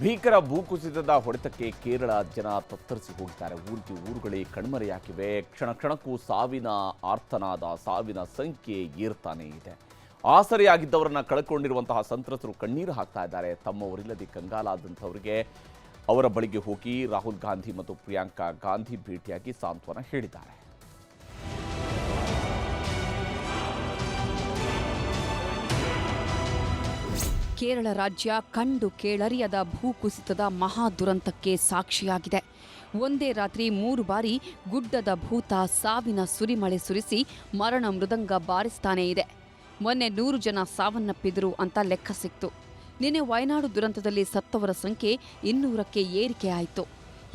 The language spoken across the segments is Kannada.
ಭೀಕರ ಭೂಕುಸಿತದ ಹೊಡೆತಕ್ಕೆ ಕೇರಳ ಜನ ತತ್ತರಿಸಿ ಹೋಗಿದ್ದಾರೆ ಊರಿಗೆ ಊರುಗಳೇ ಕಣ್ಮರೆಯಾಗಿವೆ ಕ್ಷಣ ಕ್ಷಣಕ್ಕೂ ಸಾವಿನ ಆರ್ತನಾದ ಸಾವಿನ ಸಂಖ್ಯೆ ಏರ್ತಾನೇ ಇದೆ. ಆಸರೆಯಾಗಿದ್ದವರನ್ನ ಕಳ್ಕೊಂಡಿರುವಂತಹ ಸಂತ್ರಸ್ತರು ಕಣ್ಣೀರು ಹಾಕ್ತಾ ಇದ್ದಾರೆ. ತಮ್ಮವರಿಲ್ಲದೆ ಕಂಗಾಲಾದಂಥವರಿಗೆ ಅವರ ಬಳಿಗೆ ಹೋಗಿ ರಾಹುಲ್ ಗಾಂಧಿ ಮತ್ತು ಪ್ರಿಯಾಂಕಾ ಗಾಂಧಿ ಭೇಟಿಯಾಗಿ ಸಾಂತ್ವನ ಹೇಳಿದ್ದಾರೆ. ಕೇರಳ ರಾಜ್ಯ ಕಂಡು ಕೇಳರಿಯದ ಭೂಕುಸಿತದ ಮಹಾ ದುರಂತಕ್ಕೆ ಸಾಕ್ಷಿಯಾಗಿದೆ. ಒಂದೇ ರಾತ್ರಿ ಮೂರು ಬಾರಿ ಗುಡ್ಡದ ಭೂತ ಸಾವಿನ ಸುರಿಮಳೆ ಸುರಿಸಿ ಮರಣ ಮೃದಂಗ ಬಾರಿಸ್ತಾನೇ ಇದೆ. ಮೊನ್ನೆ ನೂರು ಜನ ಸಾವನ್ನಪ್ಪಿದ್ರು ಅಂತ ಲೆಕ್ಕ ಸಿಕ್ತು. ನಿನ್ನೆ ವಯನಾಡು ದುರಂತದಲ್ಲಿ ಸತ್ತವರ ಸಂಖ್ಯೆ ಇನ್ನೂರಕ್ಕೆ ಏರಿಕೆ ಆಯಿತು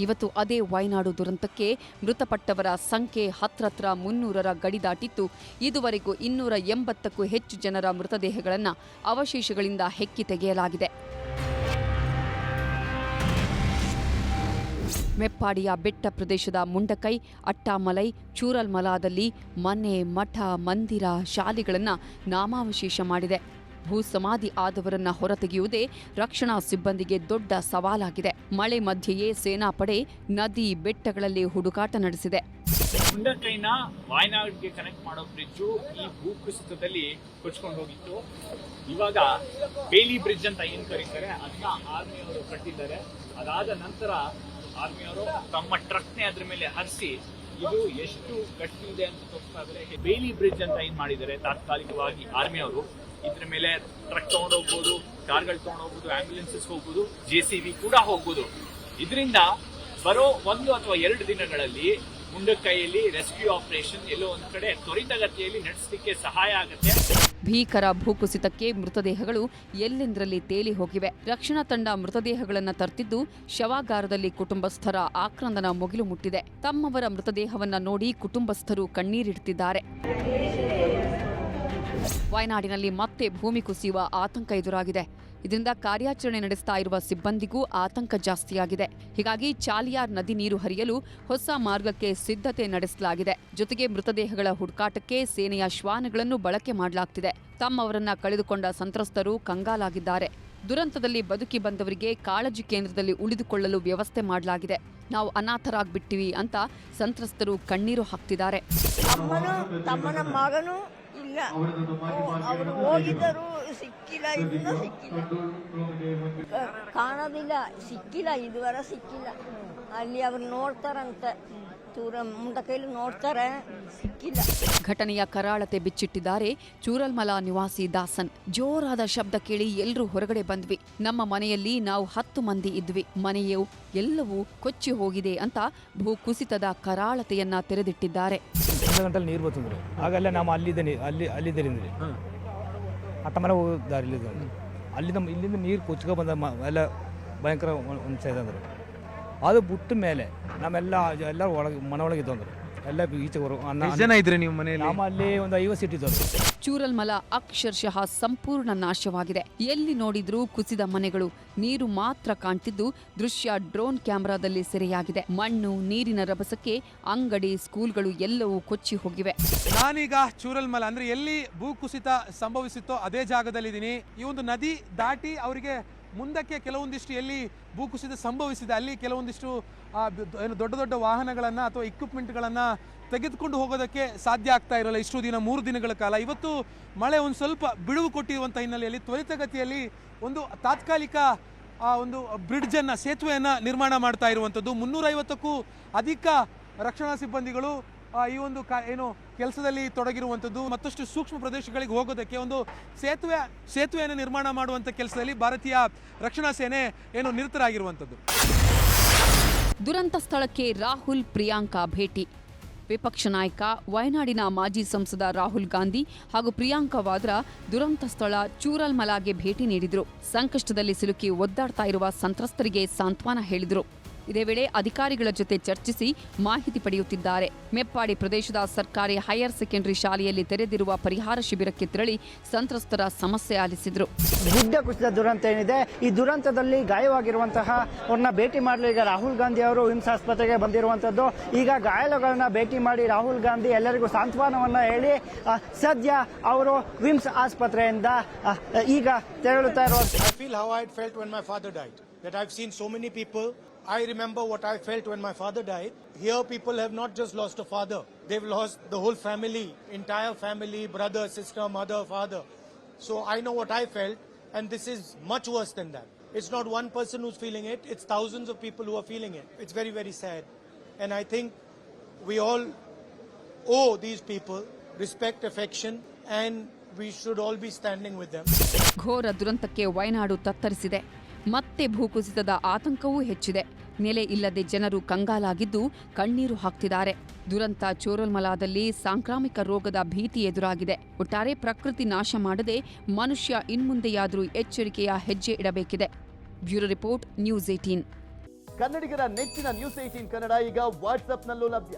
ಇವತ್ತು ಅದೇ ವಾಯ್ನಾಡು ದುರಂತಕ್ಕೆ ಮೃತಪಟ್ಟವರ ಸಂಖ್ಯೆ ಹತ್ರತ್ರ ಮುನ್ನೂರರ ಗಡಿ ದಾಟಿತ್ತು. ಇದುವರೆಗೂ ಇನ್ನೂರ ಎಂಬತ್ತಕ್ಕೂ ಹೆಚ್ಚು ಜನರ ಮೃತದೇಹಗಳನ್ನು ಅವಶೇಷಗಳಿಂದ ಹೆಕ್ಕಿ ತೆಗೆಯಲಾಗಿದೆ. ಮೆಪ್ಪಾಡಿಯ ಬೆಟ್ಟ ಪ್ರದೇಶದ ಮುಂಡಕೈ, ಅಟ್ಟಾಮಲೈ, ಚೂರಲ್ಮಲಾದಲ್ಲಿ ಮನೆ, ಮಠ, ಮಂದಿರ, ಶಾಲೆಗಳನ್ನು ನಾಮಾವಶೇಷ ಮಾಡಿದೆ. ಭೂಸಮಾಧಿ ಆದವರನ್ನ ಹೊರತೆಗೆಯುವುದೇ ರಕ್ಷಣಾ ಸಿಬ್ಬಂದಿಗೆ ದೊಡ್ಡ ಸವಾಲಾಗಿದೆ. ಮಳೆ ಮಧ್ಯೆಯೇ ಸೇನಾಪಡೆ ನದಿ ಬೆಟ್ಟಗಳಲ್ಲಿ ಹುಡುಕಾಟ ನಡೆಸಿದೆ. ಮುಂಡಕೈನ ವಾಯನಾಡ್ಗೆ ಕನೆಕ್ಟ್ ಮಾಡೋ ಬ್ರಿಡ್ಜ್ ಈ ಭೂಕುಸಿತದಲ್ಲಿ ಕೊಚ್ಕೊಂಡು ಹೋಗಿತ್ತು. ಇವಾಗ ಬೇಲಿ ಬ್ರಿಡ್ಜ್ ಅಂತ ಏನ್ ಕರೀತಾರೆ, ಅದನ್ನ ಆರ್ಮಿಯವರು ಕಟ್ಟಿದ್ದಾರೆ. ಅದಾದ ನಂತರ ಆರ್ಮಿಯವರು ತಮ್ಮ ಟ್ರಕ್ನೇ ಅದ್ರ ಮೇಲೆ ಹರಿಸಿ, ಇದು ಎಷ್ಟು ಗಟ್ಟಿ ಇದೆ ಅಂತ ತೋರಿಸ್ತಾ ಬೇಲಿ ಬ್ರಿಡ್ಜ್ ಅಂತ ಏನ್ ಮಾಡಿದ್ದಾರೆ, ತಾತ್ಕಾಲಿಕವಾಗಿ ಆರ್ಮಿಯವರು ಇದ್ರ ಮೇಲೆ ಟ್ರಕ್ ತಗೊಂಡು ಹೋಗ್ಬೋದು ಕಾರ್ಗಳು ತಗೊಂಡು ಹೋಗ್ಬೋದು ಆಂಬ್ಯುಲೆನ್ಸಸ್ ಹೋಗ್ಬೋದು ಜೆ ಸಿ ಬಿ ಕೂಡ ಹೋಗ್ಬೋದು. ಇದರಿಂದ ಬರೋ ಒಂದು ಅಥವಾ ಎರಡು ದಿನಗಳಲ್ಲಿ ಮುಂಡಕೈಯಲ್ಲಿ ರೆಸ್ಕ್ಯೂ ಆಪರೇಷನ್ ಎಲ್ಲೋ ಒಂದು ಕಡೆ ತ್ವರಿತಗತಿಯಲ್ಲಿ ನಡೆಸಲಿಕ್ಕೆ ಸಹಾಯ ಆಗುತ್ತೆ. ಭೀಕರ ಭೂಕುಸಿತಕ್ಕೆ ಮೃತದೇಹಗಳು ಎಲ್ಲೆಂದರಲ್ಲಿ ತೇಲಿ ಹೋಗಿವೆ? ರಕ್ಷಣಾ ತಂಡ ಮೃತದೇಹಗಳನ್ನು ತರ್ತಿದ್ದು ಶವಾಗಾರದಲ್ಲಿ ಕುಟುಂಬಸ್ಥರ ಆಕ್ರಂದನ ಮುಗಿಲು ಮುಟ್ಟಿದೆ. ತಮ್ಮವರ ಮೃತದೇಹವನ್ನು ನೋಡಿ ಕುಟುಂಬಸ್ಥರು ಕಣ್ಣೀರಿಡ್ತಿದ್ದಾರೆ. ವಯನಾಡಿನಲ್ಲಿ ಮತ್ತೆ ಭೂಮಿ ಕುಸಿಯುವ ಆತಂಕ ಎದುರಾಗಿದೆ. ಇದರಿಂದ ಕಾರ್ಯಾಚರಣೆ ನಡೆಸ್ತಾ ಇರುವ ಸಿಬ್ಬಂದಿಗೂ ಆತಂಕ ಜಾಸ್ತಿಯಾಗಿದೆ. ಹೀಗಾಗಿ ಚಾಲಿಯಾರ್ ನದಿ ನೀರು ಹರಿಯಲು ಹೊಸ ಮಾರ್ಗಕ್ಕೆ ಸಿದ್ಧತೆ ನಡೆಸಲಾಗಿದೆ. ಜೊತೆಗೆ ಮೃತದೇಹಗಳ ಹುಡುಕಾಟಕ್ಕೆ ಸೇನೆಯ ಶ್ವಾನಗಳನ್ನು ಬಳಕೆ ಮಾಡಲಾಗ್ತಿದೆ. ತಮ್ಮವರನ್ನ ಕಳೆದುಕೊಂಡ ಸಂತ್ರಸ್ತರು ಕಂಗಾಲಾಗಿದ್ದಾರೆ. ದುರಂತದಲ್ಲಿ ಬದುಕಿ ಬಂದವರಿಗೆ ಕಾಳಜಿ ಕೇಂದ್ರದಲ್ಲಿ ಉಳಿದುಕೊಳ್ಳಲು ವ್ಯವಸ್ಥೆ ಮಾಡಲಾಗಿದೆ. ನಾವು ಅನಾಥರಾಗ್ಬಿಟ್ಟಿವಿ ಅಂತ ಸಂತ್ರಸ್ತರು ಕಣ್ಣೀರು ಹಾಕ್ತಿದ್ದಾರೆ. ಇಲ್ಲ. ಅವರು ಹೋಗಿದ್ದರು ಸಿಕ್ಕಿಲ್ಲ ಇನ್ನೂ ಸಿಕ್ಕಿಲ್ಲ. ಕಾಣೋದಿಲ್ಲ ಸಿಕ್ಕಿಲ್ಲ ಇದುವರೆ ಸಿಕ್ಕಿಲ್ಲ. ಅಲ್ಲಿ ಅವ್ರು ನೋಡ್ತಾರಂತೆ. ನೋಡ್ತಾರೆ ಸಿಕ್ಕಿಲ್ಲ. ಘಟನೆಯ ಕರಾಳತೆ ಬಿಚ್ಚಿಟ್ಟಿದ್ದಾರೆ ಚೂರಲ್ಮಲ ನಿವಾಸಿ ದಾಸನ್. ಜೋರಾದ ಶಬ್ದ ಕೇಳಿ ಎಲ್ಲರೂ ಹೊರಗಡೆ ಬಂದ್ವಿ. ನಮ್ಮ ಮನೆಯಲ್ಲಿ ನಾವು ಹತ್ತು ಮಂದಿ ಇದ್ವಿ. ಮನೆಯು ಎಲ್ಲವೂ ಕೊಚ್ಚಿ ಹೋಗಿದೆ ಅಂತ ಭೂ ಕುಸಿತದ ಕರಾಳತೆಯನ್ನ ತೆರೆದಿಟ್ಟಿದ್ದಾರೆ. ನೀರು ಬರ್ತಂದ್ರೆ ಆಗಲ್ಲ ನಾವು ಅಲ್ಲಿದ್ದ ನೀ- ಅಲ್ಲಿ ಅಲ್ಲಿದ್ದರಿಂದ ಅತ್ತ ಮನೆ ಹೋಗೋ ದಾರಿಲಿ ಅಲ್ಲಿಂದ ಇಲ್ಲಿಂದ ನೀರು ಕೊಚ್ಕೊ ಬಂದ ಮ- ಎಲ್ಲ ಭಯಂಕರ ಒಂದು ಸೈಡ್ ಅಂದ್ರೆ. ಅದು ಬಿಟ್ಟ ಮೇಲೆ ನಮ್ಮೆಲ್ಲ ಎಲ್ಲ ಒಳಗೆ ಮನೆ ಒಳಗೆ ಇದ್ದವು ಎಲ್ಲ ಈಚೆ ಹೊರ ಎಷ್ಟು ಜನ ಇದ್ರಿ ನೀವು ಮನೆಯಲ್ಲಿ? ನಮ್ಮಲ್ಲಿ ಒಂದು ಐವತ್ತು ಸೀಟ್ ಚೂರಲ್ ಚೂರಲ್ಮಲ ಅಕ್ಷರಶಃ ಸಂಪೂರ್ಣ ನಾಶವಾಗಿದೆ. ಎಲ್ಲಿ ನೋಡಿದ್ರೂ ಕುಸಿದ ಮನೆಗಳು ನೀರು ಮಾತ್ರ ಕಾಣ್ತಿದ್ದು ದೃಶ್ಯ ಡ್ರೋನ್ ಕ್ಯಾಮೆರಾದಲ್ಲಿ ಸೆರೆಯಾಗಿದೆ. ಮಣ್ಣು ನೀರಿನ ರಭಸಕ್ಕೆ ಅಂಗಡಿ ಸ್ಕೂಲ್ಗಳು ಎಲ್ಲವೂ ಕೊಚ್ಚಿ ಹೋಗಿವೆ. ನಾನೀಗ ಚೂರಲ್ಮಲ ಅಂದ್ರೆ ಎಲ್ಲಿ ಭೂಕುಸಿತ ಸಂಭವಿಸಿತ್ತೋ ಅದೇ ಜಾಗದಲ್ಲಿದ್ದೀನಿ. ಈ ಒಂದು ನದಿ ದಾಟಿ ಅವರಿಗೆ ಮುಂದಕ್ಕೆ ಕೆಲವೊಂದಿಷ್ಟು ಎಲ್ಲಿ ಭೂಕುಸಿತ ಸಂಭವಿಸಿದೆ, ಅಲ್ಲಿ ಕೆಲವೊಂದಿಷ್ಟು ಏನು ದೊಡ್ಡ ದೊಡ್ಡ ವಾಹನಗಳನ್ನು ಅಥವಾ ಇಕ್ವಿಪ್ಮೆಂಟ್ಗಳನ್ನು ತೆಗೆದುಕೊಂಡು ಹೋಗೋದಕ್ಕೆ ಸಾಧ್ಯ ಆಗ್ತಾ ಇರಲ್ಲ. ಇಷ್ಟು ದಿನ, ಮೂರು ದಿನಗಳ ಕಾಲ. ಇವತ್ತು ಮಳೆ ಒಂದು ಸ್ವಲ್ಪ ಬಿಡುವು ಕೊಟ್ಟಿರುವಂಥ ಹಿನ್ನೆಲೆಯಲ್ಲಿ ತ್ವರಿತಗತಿಯಲ್ಲಿ ಒಂದು ತಾತ್ಕಾಲಿಕ, ಆ, ಒಂದು ಬ್ರಿಡ್ಜನ್ನು ಸೇತುವೆಯನ್ನು ನಿರ್ಮಾಣ ಮಾಡ್ತಾ ಇರುವಂಥದ್ದು ಮುನ್ನೂರೈವತ್ತಕ್ಕೂ ಅಧಿಕ ರಕ್ಷಣಾ ಸಿಬ್ಬಂದಿಗಳು ಈ ಒಂದು ಏನು ಕೆಲಸದಲ್ಲಿ ತೊಡಗಿರುವಂಥದ್ದು ಮತ್ತಷ್ಟು ಸೂಕ್ಷ್ಮ ಪ್ರದೇಶಗಳಿಗೆ ಹೋಗೋದಕ್ಕೆ ಒಂದು ಸೇತುವೆ, ಸೇತುವೆಯನ್ನು ನಿರ್ಮಾಣ ಮಾಡುವಂಥ ಕೆಲಸದಲ್ಲಿ ಭಾರತೀಯ ರಕ್ಷಣಾ ಸೇನೆ ಏನು ನಿರತರಾಗಿರುವಂಥದ್ದು. ದುರಂತ ಸ್ಥಳಕ್ಕೆ ರಾಹುಲ್ ಪ್ರಿಯಾಂಕಾ ಭೇಟಿ. ವಿಪಕ್ಷ ನಾಯಕ, ವಯನಾಡಿನ ಮಾಜಿ ಸಂಸದ ರಾಹುಲ್ ಗಾಂಧಿ ಹಾಗೂ ಪ್ರಿಯಾಂಕಾ ವಾದ್ರಾ ದುರಂತ ಸ್ಥಳ ಚೂರಲ್ಮಲಾಗೆ ಭೇಟಿ ನೀಡಿದರು. ಸಂಕಷ್ಟದಲ್ಲಿ ಸಿಲುಕಿ ಒದ್ದಾಡ್ತಾ ಇರುವ ಸಂತ್ರಸ್ತರಿಗೆ ಸಾಂತ್ವನ ಹೇಳಿದರು. ಇದೇ ವೇಳೆ ಅಧಿಕಾರಿಗಳ ಜೊತೆ ಚರ್ಚಿಸಿ ಮಾಹಿತಿ ಪಡೆಯುತ್ತಿದ್ದಾರೆ ಮೆಪ್ಪಾಡಿ ಪ್ರದೇಶದ ಸರ್ಕಾರಿ ಹೈಯರ್ ಸೆಕೆಂಡರಿ ಶಾಲೆಯಲ್ಲಿ ತೆರೆದಿರುವ ಪರಿಹಾರ ಶಿಬಿರಕ್ಕೆ ತೆರಳಿ ಸಂತ್ರಸ್ತರ ಸಮಸ್ಯೆ ಆಲಿಸಿದ್ರು ಗುಡ್ಡ ಕುಸಿದ ದುರಂತ ಏನಿದೆ ಈ ದುರಂತದಲ್ಲಿ ಗಾಯವಾಗಿರುವಂತಹ ಅವ್ರನ್ನ ಭೇಟಿ ಮಾಡಲು ಈಗ ರಾಹುಲ್ ಗಾಂಧಿ ಅವರು ವಿಮ್ಸ್ ಆಸ್ಪತ್ರೆಗೆ ಬಂದಿರುವಂತದ್ದು ಈಗ ಗಾಯಾಳುಗಳನ್ನ ಭೇಟಿ ಮಾಡಿ ರಾಹುಲ್ ಗಾಂಧಿ ಎಲ್ಲರಿಗೂ ಸಾಂತ್ವನವನ್ನ ಹೇಳಿ ಸದ್ಯ ಅವರು ವಿಮ್ಸ್ ಆಸ್ಪತ್ರೆಯಿಂದ ಈಗ ತೆರಳುತ್ತಾ ಇರುವ I feel how I had felt when my father died. that I've seen so many people. I remember what I felt when my father died. Here, people have not just lost a father, they've lost the whole family, entire family, brother, sister, mother, father. So I know what I felt, and this is much worse than that. It's not one person who's feeling it, it's thousands of people who are feeling it. It's very, very sad. And I think we all owe these people respect, affection, and we should all be standing with them. ಘೋರ ದುರಂತಕ್ಕೆ ವಯನಾಡು ತತ್ತರಿಸಿದೆ ಮತ್ತೆ ಭೂಕುಸಿತದ ಆತಂಕವೂ ಹೆಚ್ಚಿದೆ. ನೆಲೆ ಇಲ್ಲದೆ ಜನರು ಕಂಗಾಲಾಗಿದ್ದು ಕಣ್ಣೀರು ಹಾಕ್ತಿದ್ದಾರೆ. ದುರಂತ ಚೋರಲ್ಮಲಾದಲ್ಲಿ ಸಾಂಕ್ರಾಮಿಕ ರೋಗದ ಭೀತಿ ಎದುರಾಗಿದೆ. ಒಟ್ಟಾರೆ ಪ್ರಕೃತಿ ನಾಶ ಮಾಡದೆ ಮನುಷ್ಯ ಇನ್ಮುಂದೆಯಾದರೂ ಎಚ್ಚರಿಕೆಯ ಹೆಜ್ಜೆ ಇಡಬೇಕಿದೆ. ಬ್ಯೂರೋ ರಿಪೋರ್ಟ್, ನ್ಯೂಸ್ ಏಟೀನ್ ಕನ್ನಡಿಗರ ನೆಚ್ಚಿನ ನ್ಯೂಸ್ ಏಟೀನ್ ಕನ್ನಡ ಈಗ ವಾಟ್ಸ್ಆಪ್ನಲ್ಲೂ ಲಭ್ಯ.